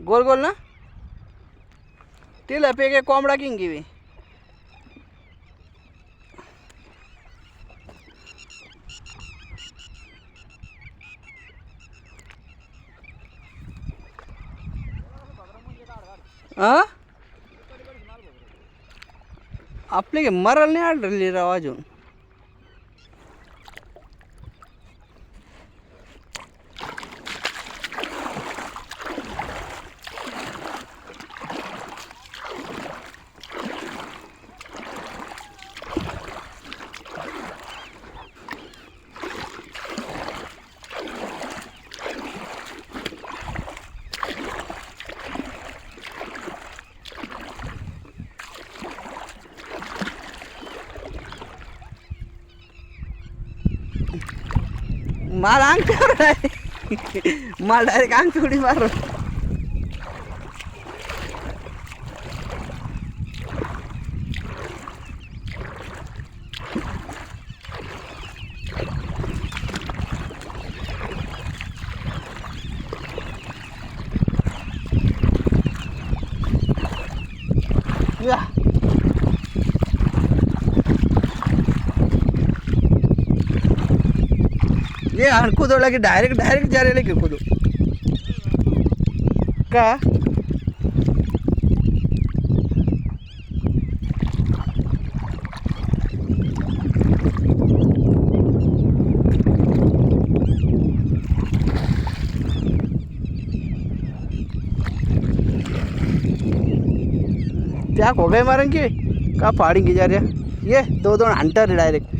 गोल गोल ना? तिला पेके कोंबडा किंग गिवी. हाँ आपले मराल नाही आढळली राव अजून मला अंगठ्यावर आहे मला डायरेक्ट अंगठी उडी मार ये लगे डायरेक्ट डायरेक्ट जा रहे कूदो का? त्या हो गए मारेंगे का? पहाड़ी की जा रहा ये दो दो हंटर डायरेक्ट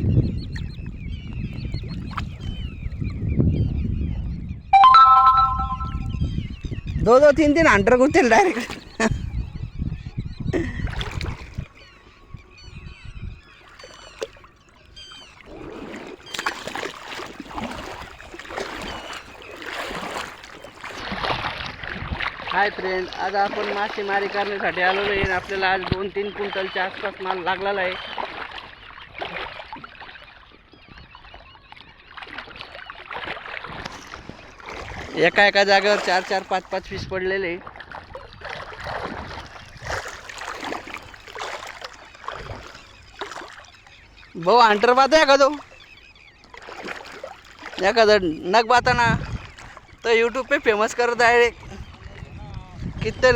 दो दो तीन तीन अंडर घुसतील डायरेक्ट हाय फ्रेंड आज आपण मासेमारी करण्यासाठी आलेलो आहे आणि आपल्याला आज दोन तीन क्विंटलच्या आसपास माल लागलेला आहे. एका एका जागेवर चार चार पाच पाच पीस पडलेले. भाऊ हंटर पाहतो एखादं एखादं नग पाहताना तर यूट्यूब पे फेमस करत डायरेक्ट किती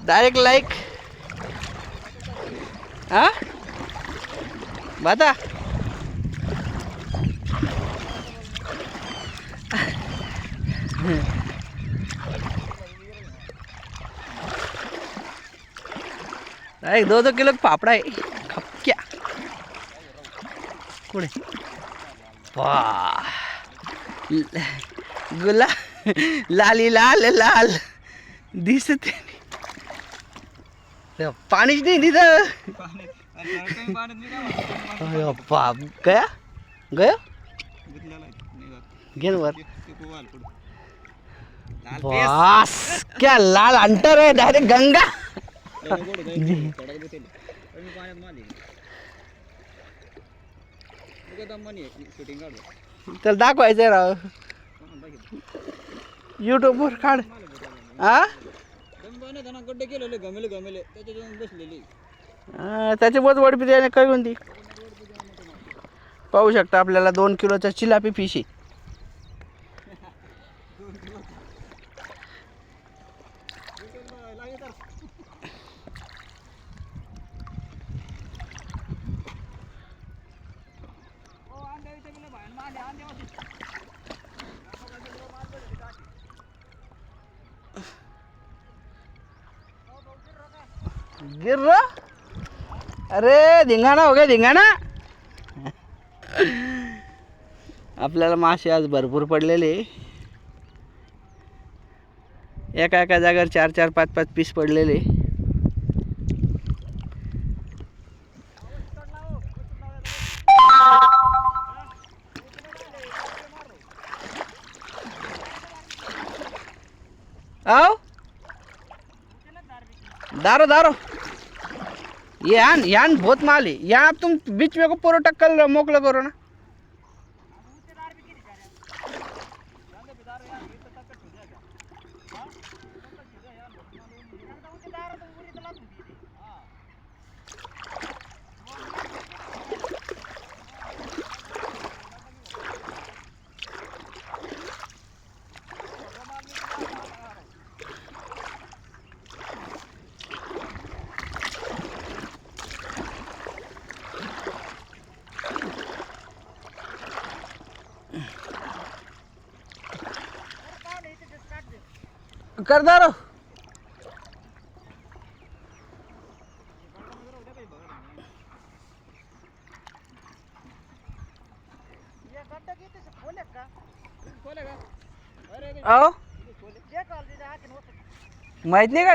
डायरेक्ट लाईक हां? बाता? एक दो दो किलो पापड़ा आहे खपक्या कुठे वा ल- गुला लाली लाल लाल। दिसते नाही. पाणीच नाही तिथं अरे बाप। गया? गया? घे ना वर बस क्या लाल अंटर आहे डायरेक्ट गंगा। तर दाखवायचं राव। युट्यूबवर काढ. हा त्याची बहुत वडपी द्यायला काय कोणती पाहू शकता आपल्याला दोन किलोचा चिलापी फिश आहे गिर रहा? अरे धिंगाणा हो गया धिंगाणा. आपल्याला मासे आज भरपूर पडलेले. एका एका जागेवर चार चार पाच पाच पीस पडलेले. आओ दारो दारो. ये आन यान बहुत माल. है यहाँ तुम बीच में को पूरा टक्कर मोकला करो ना। करदार। खोले का अरे अहो खोले जे काल जे माहित नाही। जाऊ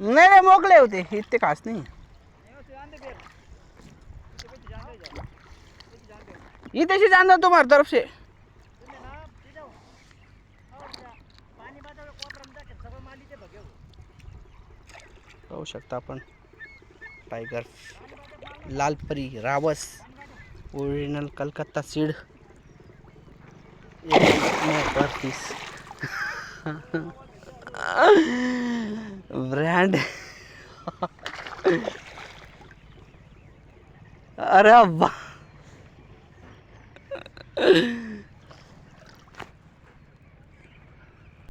नाही नाही नाही होते इतके खास नाही। जाके सगळं माली ते बघेव पाहू शकता आपण. टायगर, लालपरी, रावस, original Calcutta seed. Per piece brand. अरे वाह